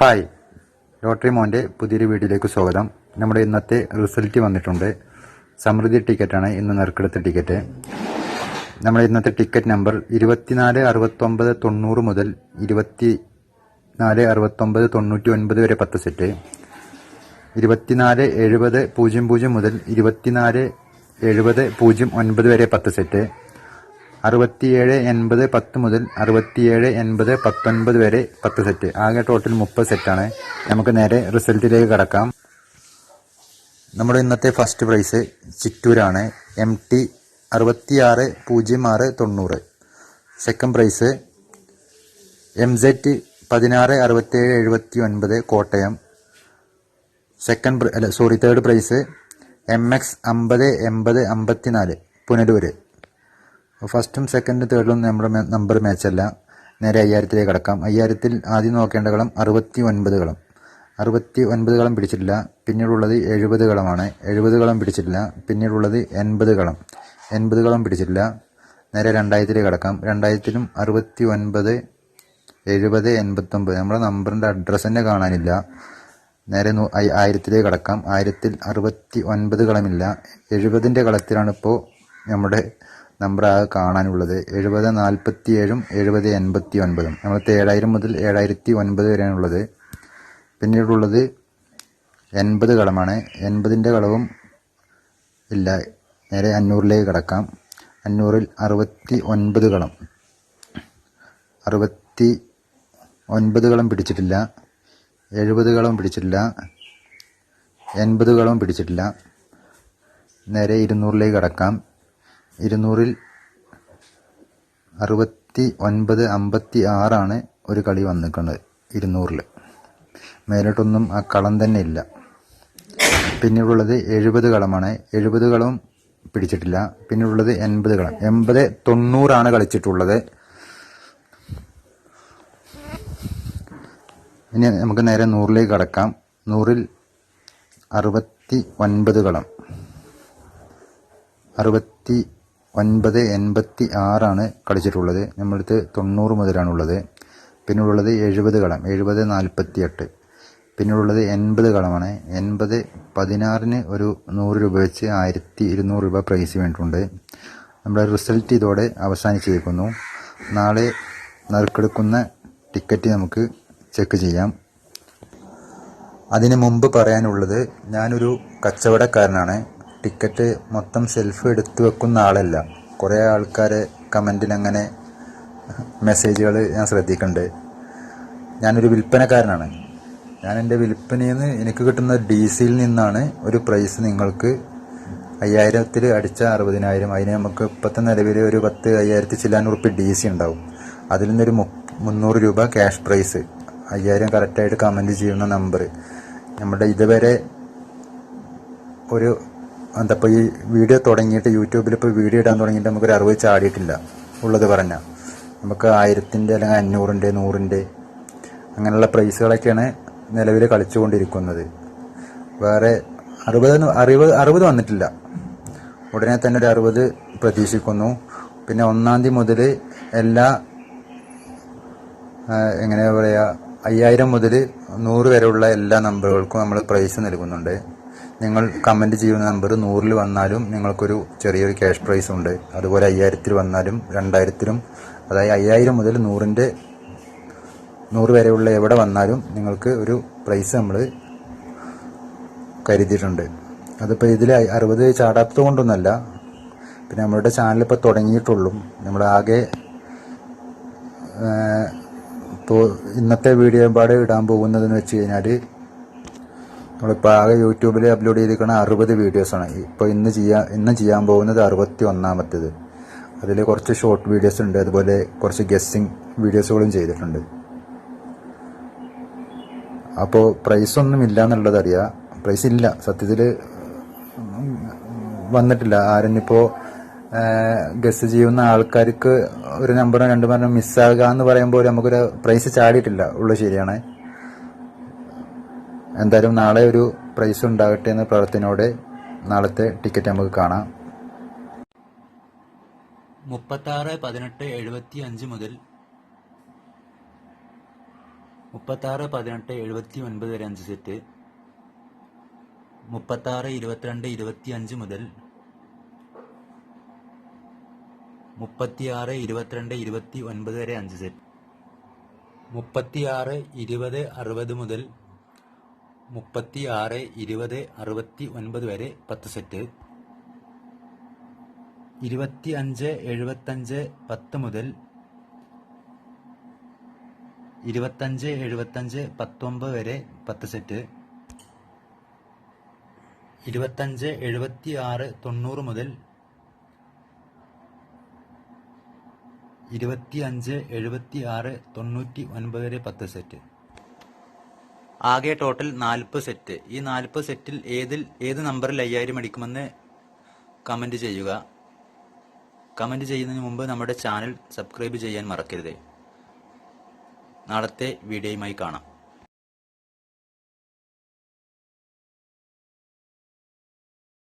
Hi. Lottery മോന്റെ പുതിയൊരു വീഡിയോയിലേക്ക് സ്വാഗതം. നമ്മുടെ ഇന്നത്തെ റിസൾട്ട് വന്നിട്ടുണ്ട്. സമൃദ്ധി ടിക്കറ്റാണ് ഇന്ന് നറുക്കെടുത്ത ടിക്കറ്റ്. നമ്മുടെ ഇന്നത്തെ ടിക്കറ്റ് നമ്പർ ഇരുപത്തിനാല് അറുപത്തൊമ്പത് തൊണ്ണൂറ് മുതൽ ഇരുപത്തി നാല് അറുപത്തൊമ്പത് തൊണ്ണൂറ്റി ഒൻപത് വരെ പത്ത് സെറ്റ്. ഇരുപത്തിനാല് എഴുപത് പൂജ്യം പൂജ്യം മുതൽ ഇരുപത്തിനാല് എഴുപത് പൂജ്യം ഒൻപത് വരെ പത്ത് സെറ്റ്. അറുപത്തിയേഴ് എൺപത് പത്ത് മുതൽ അറുപത്തിയേഴ് എൺപത് പത്തൊൻപത് വരെ പത്ത് സെറ്റ് ആകെ ടോട്ടൽ മുപ്പത് സെറ്റാണ് നമുക്ക് നേരെ റിസൾട്ടിലേക്ക് കടക്കാം. നമ്മുടെ ഇന്നത്തെ ഫസ്റ്റ് പ്രൈസ് ചിറ്റൂരാണ്. എം ടി അറുപത്തിയാറ് പൂജ്യം ആറ് തൊണ്ണൂറ്. സെക്കൻഡ് പ്രൈസ് എം സെറ്റ് പതിനാറ് അറുപത്തേഴ് എഴുപത്തി ഒൻപത് കോട്ടയം സെക്കൻഡ് അല്ല sorry third prize M X അമ്പത് എൺപത് അമ്പത്തിനാല് പുനലൂര്. ഫസ്റ്റും സെക്കൻഡും തേർഡിലും നമ്മുടെ നമ്പർ മാച്ചല്ല നേരെ അയ്യായിരത്തിലേക്ക് കടക്കാം. അയ്യായിരത്തിൽ ആദ്യം നോക്കേണ്ട കളം അറുപത്തി ഒൻപത് കളം. അറുപത്തി ഒൻപത് കളം പിടിച്ചിട്ടില്ല. പിന്നീടുള്ളത് എഴുപത് കളമാണ്. എഴുപത് കളം പിടിച്ചിട്ടില്ല. പിന്നീടുള്ളത് എൺപത് കളം. എൺപത് കളം പിടിച്ചിട്ടില്ല. നേരെ രണ്ടായിരത്തിലേക്ക് കടക്കാം. രണ്ടായിരത്തിലും അറുപത്തി ഒൻപത് എഴുപത് എൺപത്തൊമ്പത് നമ്മുടെ നമ്പറിന്റെ അഡ്രസ്സ് തന്നെ കാണാനില്ല. നേരെ ആയിരത്തിലേക്ക് കടക്കാം. ആയിരത്തിൽ അറുപത്തി ഒൻപത് കളമില്ല എഴുപതിന്റെ കളത്തിലാണ് ഇപ്പോൾ നമ്മുടെ നമ്പർ ആകെ കാണാനുള്ളത്. എഴുപത് നാൽപ്പത്തി ഏഴും എഴുപത് എൺപത്തി ഒൻപതും നമ്മളത്തെ ഏഴായിരം മുതൽ ഏഴായിരത്തി ഒൻപത് വരെയാണുള്ളത്. പിന്നീടുള്ളത് എൺപത് കളമാണ്. എൺപതിന്റെ കളവും ഇല്ല. നേരെ അഞ്ഞൂറിലേക്ക് കിടക്കാം. അഞ്ഞൂറിൽ അറുപത്തി ഒൻപത് കളം. അറുപത്തി ഒൻപത് കളം പിടിച്ചിട്ടില്ല. എഴുപത് കളം പിടിച്ചിട്ടില്ല. എൺപത് കളം പിടിച്ചിട്ടില്ല. നേരെ ഇരുന്നൂറിലേക്ക് കടക്കാം. ഇരുന്നൂറിൽ അറുപത്തി ഒൻപത് അമ്പത്തി ആറാണ് ഒരു കളി വന്നിരിക്കുന്നത് ഇരുന്നൂറിൽ മേലോട്ടൊന്നും ആ കളം തന്നെ ഇല്ല. പിന്നീടുള്ളത് എഴുപത് കളമാണ്. എഴുപത് കളവും പിടിച്ചിട്ടില്ല. പിന്നീടുള്ളത് എൺപത് കളം. എൺപത് തൊണ്ണൂറാണ് കളിച്ചിട്ടുള്ളത്. ഇനി നമുക്ക് നേരെ നൂറിലേക്ക് കടക്കാം. നൂറിൽ അറുപത്തി ഒൻപത് കളം. അറുപത്തി ഒൻപത് എൺപത്തി ആറാണ് കളിച്ചിട്ടുള്ളത്. നമ്മളടുത്ത് തൊണ്ണൂറ് മുതലാണുള്ളത്. പിന്നുള്ളത് എഴുപത് കളം. എഴുപത് നാൽപ്പത്തി എട്ട് പിന്നുള്ളത് എൺപത് കളമാണ്. എൺപത് പതിനാറിന് ഒരു നൂറ് രൂപ വെച്ച് ആയിരത്തി ഇരുന്നൂറ് രൂപ പ്രൈസ് വേണ്ടിയിട്ടുണ്ട്. നമ്മുടെ റിസൾട്ട് ഇതോടെ അവസാനിച്ചിരിക്കുന്നു. നാളെ നറുക്കെടുക്കുന്ന ടിക്കറ്റ് നമുക്ക് ചെക്ക് ചെയ്യാം. അതിന് മുമ്പ് പറയാനുള്ളത് ഞാനൊരു കച്ചവടക്കാരനാണ്. ടിക്കറ്റ് മൊത്തം സെൽഫ് എടുത്തു വെക്കുന്ന ആളല്ല. കുറേ ആൾക്കാരെ കമന്റിൽ അങ്ങനെ മെസ്സേജുകൾ ഞാൻ ശ്രദ്ധിക്കുന്നുണ്ട് ഞാനൊരു വിൽപ്പനക്കാരനാണ്. ഞാൻ എന്റെ വിൽപ്പനയിൽ നിന്ന് എനിക്ക് കിട്ടുന്ന ഡി സിയിൽ നിന്നാണ് ഒരു പ്രൈസ് നിങ്ങൾക്ക് അയ്യായിരത്തിൽ അടിച്ച അറുപതിനായിരം. അതിന് നമുക്ക് ഇപ്പോഴത്തെ നിലവിൽ ഒരു പത്ത് അയ്യായിരത്തി ചില്ലാനൂറ് റുപ്യ ഡി സി ഉണ്ടാവും. അതിൽ നിന്നൊരു മുന്നൂറ് രൂപ ക്യാഷ് പ്രൈസ് അയ്യായിരം കറക്റ്റായിട്ട് കമന്റ് ചെയ്യുന്ന നമ്പർ നമ്മുടെ ഇതുവരെ ഒരു എന്താ ഇപ്പോൾ ഈ വീഡിയോ തുടങ്ങിയിട്ട് യൂട്യൂബിൽ ഇപ്പോൾ വീഡിയോ ഇടാൻ തുടങ്ങിയിട്ട് നമുക്കൊരു അറുപത് ചാടിയിട്ടില്ല. ഉള്ളത് പറഞ്ഞാൽ നമുക്ക് ആയിരത്തിന്റെ അല്ലെങ്കിൽ അഞ്ഞൂറിന്റെ നൂറിന്റെ അങ്ങനെയുള്ള പ്രൈസുകളൊക്കെയാണ് നിലവിൽ കളിച്ചുകൊണ്ടിരിക്കുന്നത്. വേറെ അറുപത് അറുപത് അറുപത് വന്നിട്ടില്ല. ഉടനെ തന്നെ ഒരു അറുപത് പ്രതീക്ഷിക്കുന്നു. പിന്നെ ഒന്നാം തീയതി മുതൽ എല്ലാ എങ്ങനെ പറയുക അയ്യായിരം മുതൽ നൂറ് വരെയുള്ള എല്ലാ നമ്പറുകൾക്കും നമ്മൾ പ്രൈസ് നൽകുന്നുണ്ട്. നിങ്ങൾ കമന്റ് ചെയ്യുന്ന നമ്പർ നൂറിൽ വന്നാലും നിങ്ങൾക്കൊരു ചെറിയൊരു ക്യാഷ് പ്രൈസ് ഉണ്ട്. അതുപോലെ അയ്യായിരത്തിൽ വന്നാലും രണ്ടായിരത്തിലും അതായത് അയ്യായിരം മുതൽ നൂറിന്റെ നൂറ് വരെയുള്ള എവിടെ വന്നാലും നിങ്ങൾക്ക് ഒരു പ്രൈസ് നമ്മൾ കരുതിയിട്ടുണ്ട്. അതിപ്പോൾ ഇതിൽ അറുപത് ചാടാത്തത് കൊണ്ടൊന്നല്ല. പിന്നെ നമ്മളുടെ ചാനൽ ഇപ്പോൾ തുടങ്ങിയിട്ടുള്ളൂ. നമ്മൾ ആകെ ഇപ്പോൾ ഇന്നത്തെ വീഡിയോ പാട് ഇടാൻ പോകുന്നതെന്ന് വെച്ച് കഴിഞ്ഞാൽ നമ്മളിപ്പോൾ ആകെ യൂട്യൂബിൽ അപ്ലോഡ് ചെയ്തിരിക്കുന്ന അറുപത് വീഡിയോസാണ് ഇപ്പോൾ ഇന്ന് ചെയ്യാൻ ഇന്ന് ചെയ്യാൻ പോകുന്നത് അറുപത്തി ഒന്നാമത്തേത് അതിൽ കുറച്ച് ഷോർട്ട് വീഡിയോസ് ഉണ്ട്. അതുപോലെ കുറച്ച് ഗസ്സിങ് വീഡിയോസുകളും ചെയ്തിട്ടുണ്ട്. അപ്പോൾ പ്രൈസ് ഒന്നും ഇല്ല എന്നുള്ളത് അറിയാം. പ്രൈസ് ഇല്ല. സത്യത്തിൽ വന്നിട്ടില്ല. ആരെന്നിപ്പോൾ ഗസ് ചെയ്യുന്ന ആൾക്കാർക്ക് ഒരു നമ്പറോ രണ്ടു മരണോ മിസ്സാകുക എന്ന് പറയുമ്പോൾ നമുക്കൊരു പ്രൈസ് ചാടിയിട്ടില്ല. ഉള്ളത് ശരിയാണ്. എന്തായാലും നാളെ ഒരു പ്രൈസ് ഉണ്ടാകട്ടെ എന്ന പ്രാർത്ഥനയോടെ നാളത്തെ ടിക്കറ്റ് നമുക്ക് കാണാം. മുപ്പത്താറ് പതിനെട്ട് എഴുപത്തി അഞ്ച് മുതൽ മുപ്പത്താറ് പതിനെട്ട് എഴുപത്തി ഒൻപത് വരെ അഞ്ച് സെറ്റ് മുപ്പത്താറ് ഇരുപത്തിരണ്ട് ഇരുപത്തി അഞ്ച് മുതൽ മുപ്പത്തിയാറ് ഇരുപത്തിരണ്ട് ഇരുപത്തി ഒൻപത് വരെ അഞ്ച് സെറ്റ് മുപ്പത്തിയാറ് ഇരുപത് അറുപത് മുതൽ മുപ്പത്തിയാറ് ഇരുപത് അറുപത്തി ഒൻപത് വരെ പത്ത് സെറ്റ്. ഇരുപത്തി അഞ്ച് എഴുപത്തഞ്ച് പത്ത് മുതൽ ഇരുപത്തഞ്ച് എഴുപത്തഞ്ച് പത്തൊമ്പത് വരെ പത്ത് സെറ്റ്. ഇരുപത്തഞ്ച് എഴുപത്തി ആറ് തൊണ്ണൂറ് മുതൽ ഇരുപത്തിയഞ്ച് എഴുപത്തി ആറ് തൊണ്ണൂറ്റി ഒൻപത് വരെ പത്ത് സെറ്റ്. ആകെ ടോട്ടൽ നാൽപ്പത് സെറ്റ് ഈ നാൽപ്പത് സെറ്റിൽ ഏതിൽ ഏത് നമ്പറിൽ അയ്യായിരം അടിക്കുമെന്ന് കമന്റ് ചെയ്യുക. കമന്റ് ചെയ്യുന്നതിന് മുമ്പ് നമ്മുടെ ചാനൽ സബ്സ്ക്രൈബ് ചെയ്യാൻ മറക്കരുത്. നാളത്തെ വീഡിയോയുമായി കാണാം.